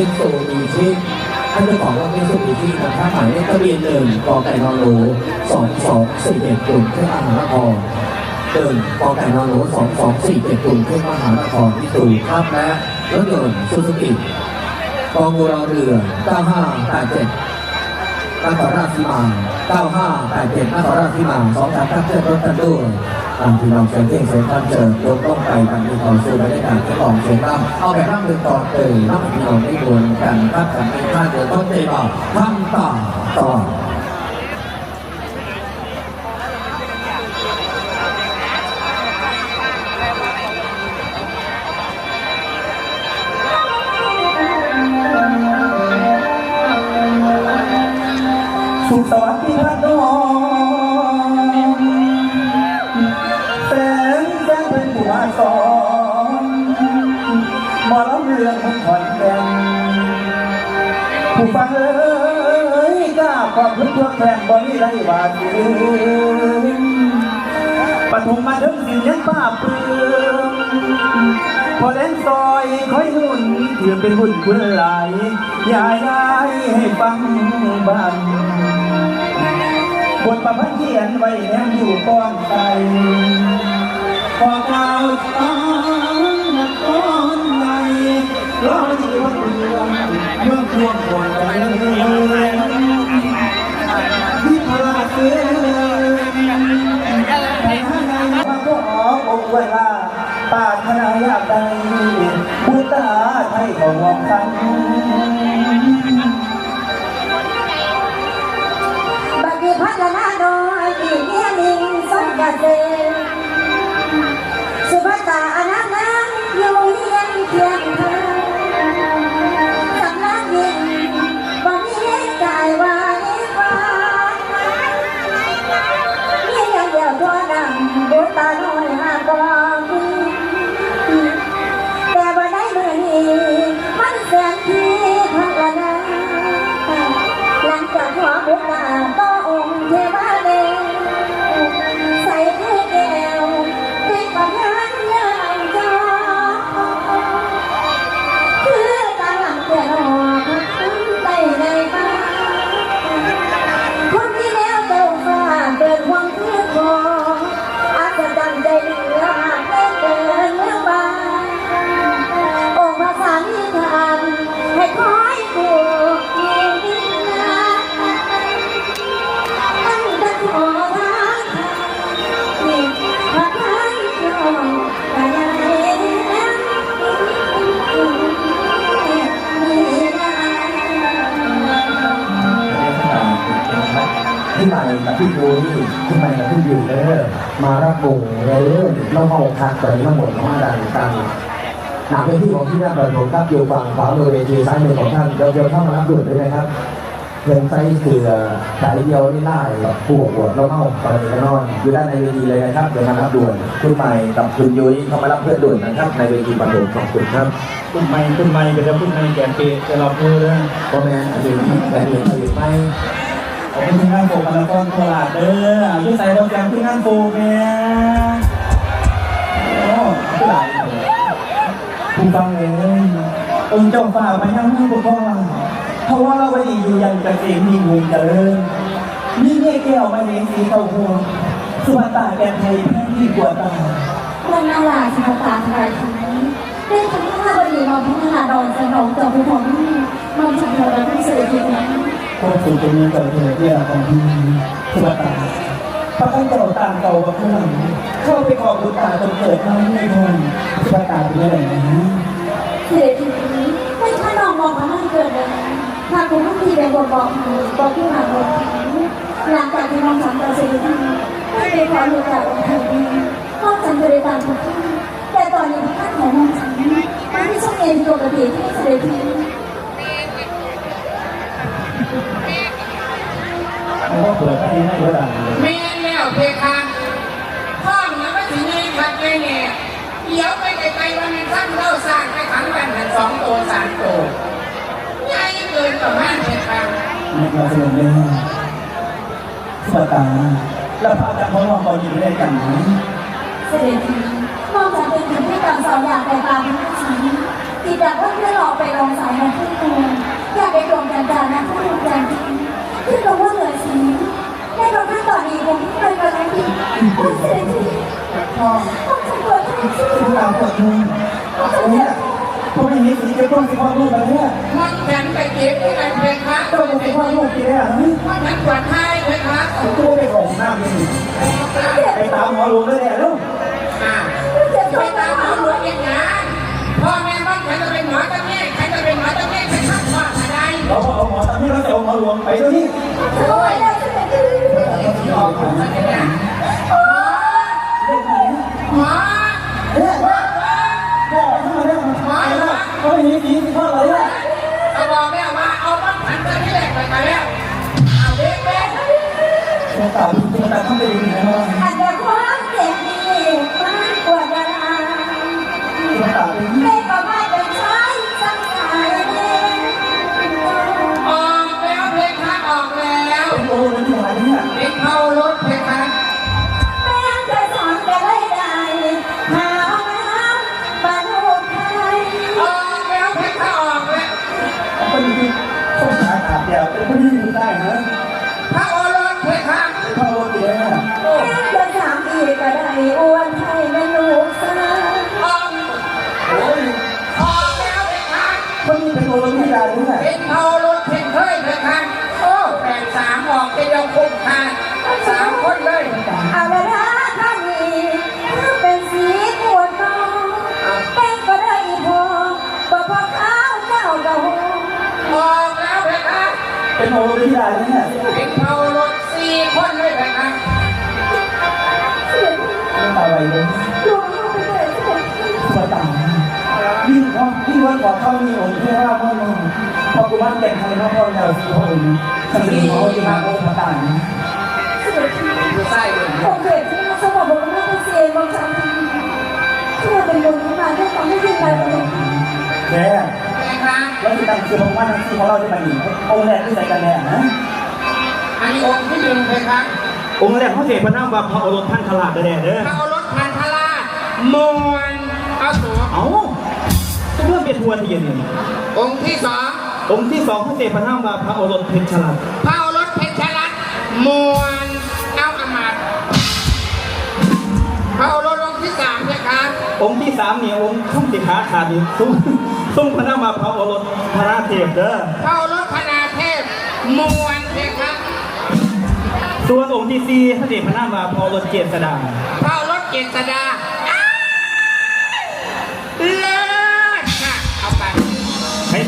ที่ท่านเจ้าของรถมิตซูบิชินะครับหมายเลขทะเบียนหนึ่งกไก่นอนหนูสองสองสี่เจ็ดกรุงเทพมหานครหนึ่งกไก่นอนหนูสองสองสี่เจ็ดกรุงเทพมหานครที่ตูครับและรถยนต์ซูซูกิกองงูรอเรือเก้าห้าแปดเจ็ดนครราชสีมา 9587นครราชสีมาสองสามเพื่อนรถกันด้วย ตามพี่น้องเสียงเพลงเสียงคอนเสิร์ตลงต้องไปบรรทีต่องสู้บรรยากาศที่กองเสียงร่ำเอาแบบร่ำหนึ่งต่อเตยร่ำพี่น้องได้ดวลกันครับกับในท่าเดินต้นเตยบอกทำต่อต่อสุขสวัสดิ์ ขอบคุณพวกแฟนบริไรบาดเจ็บปฐุมมาถึงสิ่ยังป้าเปือพอเล่นซอยคอยหุ่นเถื่อเป็นหุ่นคุณหลายยาย้ายให้ฟังบ้านบทประพันธ์เขียนไว้แนมอยู่ก้อนใจพอเก่าต้องนักก้อนในร้อยที่ว่าเรื่องเมื่อพวงคนใจที่พระเสื อแต่ถ้าในมาก็ออกอกเวลาปาถนาอยากได้บุตาไทยของวงกันบัดนี้พัฒนาโดยที่เมียนิงสมกเก หั นี่ที่ใหม่กับพี่อยู่เด้อมารับวงเลยเราห้องพักตอนนี้มาหมดมาดังกันหนักเป็นที่ของที่หน้าประตูครับอยู่ฝั่งขวามือเวทีซ้ายมือของท่านเราจะเข้ามารับด่วนด้วยนะครับเงินไส้เสือสายเดียวนี่ได้กับผู้บวชเราเข้าตอนนี้ก็นอน อยู่ด้านในเวทีเลยนะครับเดี๋ยวมารับด่วนคุณใหม่กับคุณยุ้ยเข้ามารับเพื่อนด่วนนะครับ ในเวทีประตูขอบคุณครับขึ้นไม่ขึ้นไม่ก็จะขึ้นไม่แก่เกะจะรับมือเลยพ่อแม่อาจจะมีแบบนี้หรือไม่ผมเป็ นทีมงานโฟกันแล้วก็ตลาดเด้อยุ่ใส่โปรแกรมทีมงานโฟเนี่ยโอ้ตลาดคุณฟังเลยองค์เจ้าฝ่าไปนั่งนั่งบนพ่อเพราะว่าเราไปดีอยู่ยังจะเองมีงูเดินนี่เงี้ยแก้วมาเลี้ยงสีเต้าหู้สุภาตาแกนไทยแพ่งที่กว่าตาวันนาลาสิภาษาไทยไทยได้ทำให้ข้าบดีมาพัฒนาดอนสนองต่อผู้ผมมันฉันเราได้เสียทีนั้น คือเป็นเงินกับเงินที่เราของที่สุภาตาพระท่านเก่าตางเก่ากับเพื่อนเข้าไปขอบุตตาจนเกิดมาในทนสุภาตาเป็นอะไรนะเสียทีนี้ไม่ถ้าน้องมองว่ามันเกิดเลยถ้าคุณทุกทีเป็นบทบอกบอกที่หาบทหลังจากที่น้องทำกาเสียทีไม่ได้ขออยู่กับองค์เทวีก็จันบริการทุกที่แต่ตอนนี้ท่านของน้องฉันมันไม่ใช่เองปกติที่เสียที มันก็เปิดที่ให้ก็ได้แม่แล้วเพคะห้องนั้นก็ถึงเงินขัดเลยเนี่ยเดี๋ยวไปไกลๆวันนี้ท่านเล่าสร้างไปขังกันกันสองตัวสามตัวใหญ่เกินกว่าม่านเพคะในกระทรวงเนี่ยสุภาตาแล้วพระอาจารย์ของเราเขาอยู่ด้วยกันไหมเสด็จทีนอกจากเป็นถึงที่ต่างสองอย่างแต่ตามที่ฉันจิตจากว่าเพื่อนเราไปลองสายมาที่ตัวอยากไปพ่อ ปวดท้อง ลูกตาปวดมึง เนี่ยพอไม่เห็นสีจะต้องสิพ่อลูกแบบเนี้ยมันฉันไปเก็บที่ไหนเพคะต้องสิพ่อลูกกี่ได้อะมันฉันปวดท้ายเพคะตู้ไปของน้ำนี่ไปตามหมอหลวงเลยเนี่ยลูกอ่าเจ็บไปท้องตามหมอหลวงอย่างนั้นพ่อแม่บ้านฉันจะเป็นหมอตะเงี้ยฉันจะเป็นหมอตะเงี้ยฉันทำว่าอะไรเราเอาหมอตามที่เราจะเอาหมอหลวงไปด้วยนี่โอ้ย ตัวตา เป็นโอ้ยที่ได้ด้วยเป็นเข้ารถเพคะเพคะโอ้แปดสามออกเป็นเดียวคุ้มค่าสามคนเลยเอาละนะท่านนี้เป็นสีปวดท้องเป็นก็ได้พอบ่พอข้าวเจ้าดอกออกแล้วเพคะเป็นโอ้ยที่ได้เนี่ยเป็นเข้ารถสี่คนเลยเพคะตาไหลเลยลูกเข้าไปเลยสิตัวตายิ่งเขายิ่งวันก่อนเขามีองค์เทพพ่อมึง พอกูบ้านแต่งไทยนะพ่อเราสี่พ่อองค์สมัยเขาจะมาองค์พระต่างดูไส้เลยผมเด็กที่มาสมบูรณ์ไม่ต้องเสียบางครั้งเพื่เป็นบุญขึ้นมาด้วยความไม่ยินดีเลยแม่เพคะแล้วที่ตั้งคือของว่าทั้งที่ของเราจะมาอีองค์แรกที่ใส่กันแน่นะอันนี้องค์ที่หนึ่งเพคะองค์แรกเขาเสกพระนามว่าพระโอรสท่านขลาดแน่เด้อพระโอรสพันธราชมวลเอาสูเอ้าจะเริ่มเป็นทวนเย็นนี่องค์ที่สอง องค์ที่สองเขาเสกพระนามว่าพระโอรสเพชรฉลาดพระโอรสเพชรรัตน์มวลเอาอมาตย์พระโอรสองค์ที่สามเพคะองค์ที่สามเนี่ยองค์ทุ่มติขาขาดนี่ซุ้มซุ้มพระนามว่าพระโอรสพระราเทพเด้อพระโอรสพนาเทพมวลเพคะส่วนองค์ที่สี่เขาเสกพระนามว่าพระโอรสเจษดาพระโอรสเจษดา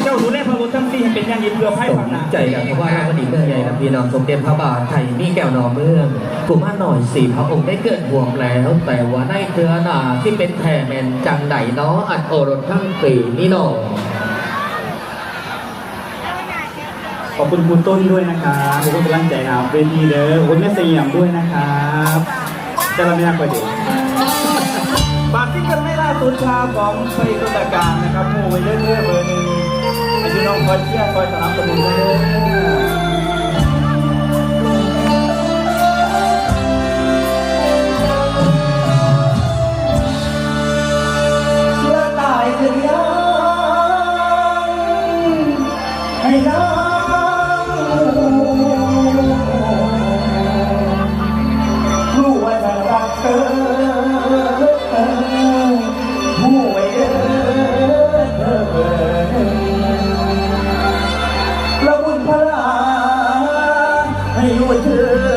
เจ้าดูแลพระโอรสทั้งสี่ให้เป็นอย่างดีเพื่อไพ่สฝังหน้าใจกันเพราะว่าเราวันนี้เมื่อใหญ่กับพี่น้องสมเด็จพระบาทไทยมีแก้วนอเมืองกุมารหน่อยสี่พระองค์ได้เกิดห่วงแล้ว แต่ว่าในเทือหนาที่เป็นแท่แมนจังไดเนาะอัดโอรสทั้งปีนี่เนาะ ขอบคุณคุณต้นด้วยนะครับขอบคุณกำลังใจครับเวทีเด้อขอบคุณแม่สยามด้วยนะครับจะรับไม่นักปเดี๋ยวฝากที่กันไม่ล่าสุดชาของไฟตุตการนะครับโมไว้เรื่อยๆเบอร์หนึ่ง พี่น้องคอยเชียร์คอยสนับสนุนเด้อ ให้หันเธอ